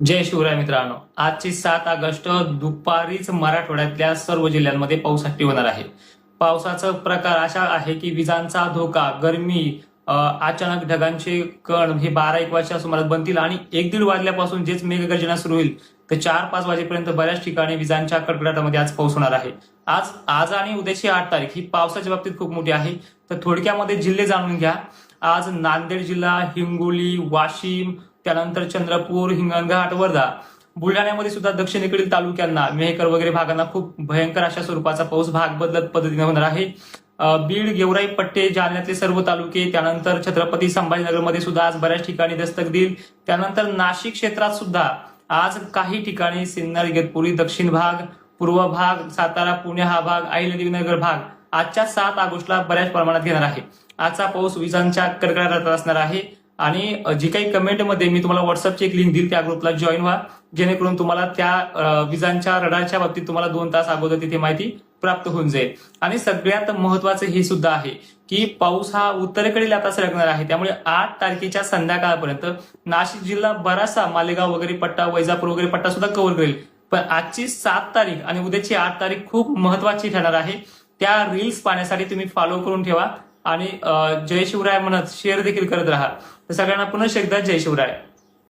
जय शिवराय मित्रांनो. आजची सात ऑगस्ट दुपारीच मराठवाड्यातल्या सर्व जिल्ह्यांमध्ये पाऊस ऍक्टिव्ह होणार आहे. पावसाचा प्रकार अशा आहे की विजांचा धोका गरमी अचानक ढगांचे कण हे बारा एक वाजच्या सुमारास बनतील आणि एक दीड वाजल्यापासून जेच मेघगर्जना सुरू होईल तर चार पाच वाजेपर्यंत बऱ्याच ठिकाणी विजांच्या कडकडाटामध्ये आज पाऊस होणार आहे. आज आज आणि उद्याची आठ तारीख ही पावसाच्या बाबतीत खूप मोठी आहे. तर थोडक्यामध्ये जिल्हे जाणून घ्या. आज नांदेड जिल्हा हिंगोली वाशिम त्यानंतर चंद्रपूर हिंगणघाट वर्धा बुलढाण्यामध्ये सुद्धा दक्षिणेकडील तालुक्यांना मेहकर वगैरे भागांना खूप भयंकर अशा स्वरूपाचा पाऊस भाग बदलत पद्धतीने होणार आहे. बीड गेवराई पट्टे जालन्यातले सर्व तालुके त्यानंतर छत्रपती संभाजीनगरमध्ये सुद्धा आज बऱ्याच ठिकाणी दस्तक देईल. त्यानंतर नाशिक क्षेत्रात सुद्धा आज काही ठिकाणी सिन्नर इगतपुरी दक्षिण भाग पूर्व भाग सातारा पुणे हा भाग अहिल्यादेवीनगर भाग आजच्या सात ऑगस्टला बऱ्याच प्रमाणात घेणार आहे. आजचा पाऊस विजांच्या कडकडाटात असणार आहे. आणि जी काही कमेंटमध्ये मी तुम्हाला व्हॉट्सअपची एक लिंक देईल त्या ग्रुपला जॉईन व्हा. जेणेकरून तुम्हाला त्या विजांच्या रडारच्या बाबतीत तुम्हाला दोन तास अगोदर तिथे माहिती प्राप्त होऊन जाईल. आणि सगळ्यात महत्वाचं हे सुद्धा आहे की पाऊस हा उत्तरेकडील आता सरकणार आहे. त्यामुळे आठ तारखेच्या संध्याकाळपर्यंत नाशिक जिल्हा बराचसा मालेगाव वगैरे पट्टा वैजापूर वगैरे पट्टा सुद्धा कव्हर करेल. पण आजची सात तारीख आणि उद्याची आठ तारीख खूप महत्वाची ठरणार आहे. त्या रील्स पाहण्यासाठी तुम्ही फॉलो करून ठेवा. आणि जय शिवराय म्हणत शेअर देखील करत राहा तर सगळ्यांना पुन्हा एकदा जय शिवराय.